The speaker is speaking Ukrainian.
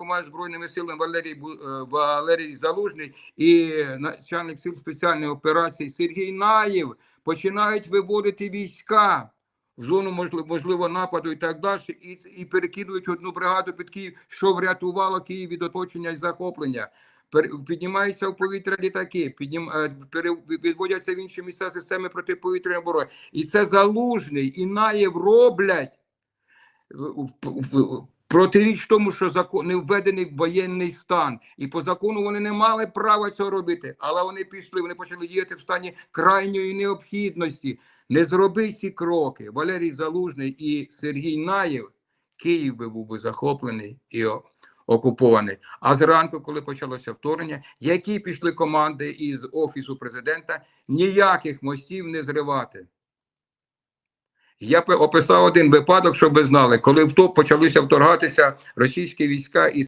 командує збройними силами Валерій е, Валерій Залужний і начальник сил спеціальних операцій Сергій Наєв починають виводити війська в зону можливо, нападу і так далі, і, і перекидують одну бригаду під Київ, що врятувало Київ від оточення і захоплення. Піднімаються в повітря літаки, піднім, е, відводяться в інші місця системи протиповітряної оборони. І це залужний і наєв роблять протиріч тому, що закон не введений воєнний стан, і по закону вони не мали права цього робити, але вони пішли, вони почали діяти в стані крайньої необхідності. Не зроби ці кроки. Валерій Залужний і Сергій Наєв, Київ би був би захоплений і окупований. А зранку, коли почалося вторгнення, які пішли команди із офісу президента, ніяких мостів не зривати. Я описав один випадок, щоб ви знали, коли в топ почалися вторгатися російські війська і